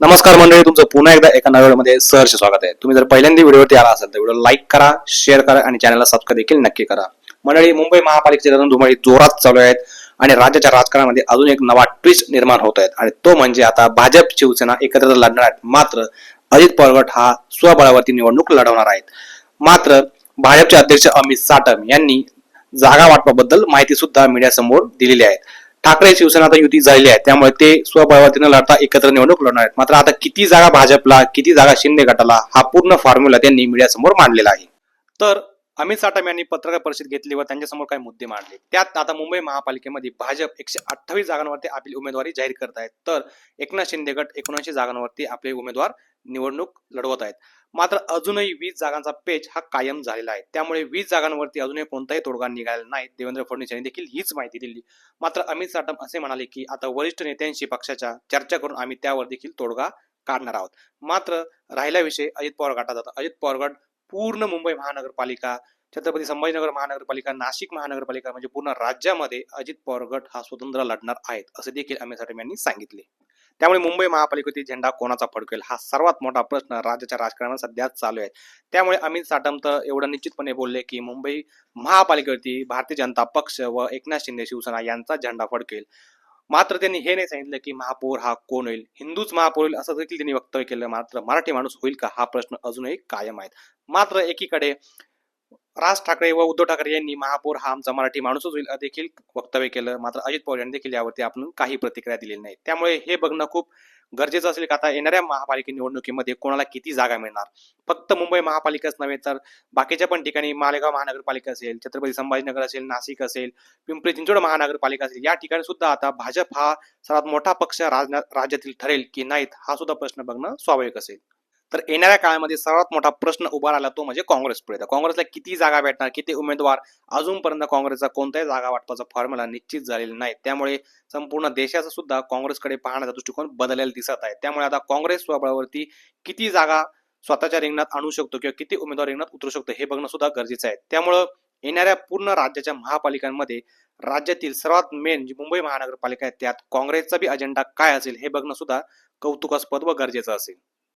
नमस्कार मंडळी तुमचं पुन्हा एकदा एका नव्या व्हिडिओमध्ये सहर्ष स्वागत आहे. तुम्ही जर पहिल्यांदा व्हिडिओवरती आला असाल तर व्हिडिओ लाईक करा शेअर करा आणि चॅनलला सबस्क्राईब देखील नक्की करा. मंडळी मुंबई महापालिकेचे रणधुमाळी जोरात चालू आहेत आणि राज्याच्या राजकारणामध्ये अजून एक नवा ट्विस्ट निर्माण होत आहेत आणि तो म्हणजे आता भाजप शिवसेना एकत्र लढणार आहेत. मात्र अजित पळवट हा स्वबळावरती निवडणूक लढवणार आहेत. मात्र भाजपचे अध्यक्ष अमित साटम यांनी जागा वाटपाबद्दल माहिती सुद्धा मीडियासमोर दिलेली आहे. ठाकरे शिवसेना आता युती झालेली आहे. त्यामुळे ते स्वबळावतीनं लढता एकत्र निवडणूक लढणार आहेत. मात्र आता किती जागा भाजपला किती जागा शिंदे गटाला हा पूर्ण फॉर्म्युला त्यांनी मीडियासमोर मांडलेला आहे. तर अमित साटम यांनी पत्रकार परिषद घेतली व त्यांच्यासमोर काही मुद्दे मांडले. त्यात आता मुंबई महापालिकेमध्ये भाजप एकशे अठ्ठावीस जागांवरती आपली उमेदवारी जाहीर करत आहेत. तर एकनाथ शिंदे गट एकोणऐंशी जागांवरती आपले उमेदवार निवडणूक लढवत आहेत. मात्र अजूनही वीस जागांचा पेच हा कायम झालेला आहे. त्यामुळे वीस जागांवरती अजूनही कोणताही तोडगा निघाला नाही. देवेंद्र फडणवीस यांनी देखील हीच माहिती दिली. मात्र अमित साटम असे म्हणाले की आता वरिष्ठ नेत्यांशी पक्षाच्या चर्चा करून आम्ही त्यावर देखील तोडगा काढणार आहोत. मात्र राहिला विषय अजित पवार गटाचा अजित पवार गट पूर्ण मुंबई महानगरपालिका छत्रपती संभाजीनगर महानगरपालिका नाशिक महानगरपालिका म्हणजे पूर्ण राज्यामध्ये अजित पवार गट हा स्वतंत्र लढणार आहेत असे देखील अमित साटम यांनी सांगितले. त्यामुळे मुंबई महापालिकेतील झेंडा कोणाचा फडकेल? हा सर्वात मोठा प्रश्न राज्याच्या राजकारणात सध्या चालू आहे. त्यामुळे अमित साटम तर एवढं निश्चितपणे बोलले की मुंबई महापालिकेवरती भारतीय जनता पक्ष व एकनाथ शिंदे शिवसेना यांचा झेंडा फडकेल. मात्र त्यांनी हे नाही सांगितलं की महापौर हा कोण होईल? हिंदूच महापौर होईल असं देखील त्यांनी वक्तव्य केलं. मात्र मराठी माणूस होईल का? हा प्रश्न अजूनही कायम आहे मात्र एकीकडे राज ठाकरे व उद्धव ठाकरे यांनी महापौर हा आमचा मराठी माणूसच होईल देखील वक्तव्य केलं. मात्र अजित पवार यांनी देखील यावरती आपण काही प्रतिक्रिया दिलेली नाही त्यामुळे हे बघणं खूप गरजेचं असेल का आता येणाऱ्या महापालिका निवडणुकीमध्ये कोणाला किती जागा मिळणार? फक्त मुंबई महापालिकाच नव्हे तर बाकीच्या पण ठिकाणी मालेगाव महानगरपालिका असेल छत्रपती संभाजीनगर असेल नाशिक असेल पिंपरी चिंचवड महानगरपालिका असेल या ठिकाणी सुद्धा आता भाजप हा सर्वात मोठा पक्ष राज- राज्यातील ठरेल की नाहीत हा सुद्धा प्रश्न बघणं स्वाभाविक असेल. तर येणाऱ्या काळामध्ये सर्वात मोठा प्रश्न उभा राहिला तो म्हणजे काँग्रेस पुढे. काँग्रेसला किती जागा भेटणार किती उमेदवार? अजूनपर्यंत काँग्रेसचा कोणताही जागा वाटपाचा फॉर्म्युला निश्चित झालेला नाही. त्यामुळे संपूर्ण देशाचा सुद्धा काँग्रेसकडे पाहण्याचा दृष्टिकोन बदललेला दिसत आहे. त्यामुळे आता काँग्रेस स्वबळावरती किती जागा स्वतःच्या रिंगणात आणू शकतो किंवा किती उमेदवार रिंगणात उतरू शकतो हे बघणं सुद्धा गरजेचं आहे. त्यामुळं येणाऱ्या पूर्ण राज्याच्या महापालिकांमध्ये राज्यातील सर्वात मेन जी मुंबई महानगरपालिका आहे त्यात काँग्रेसचा बी अजेंडा काय असेल हे बघणं सुद्धा कौतुकास्पद व गरजेचं असेल.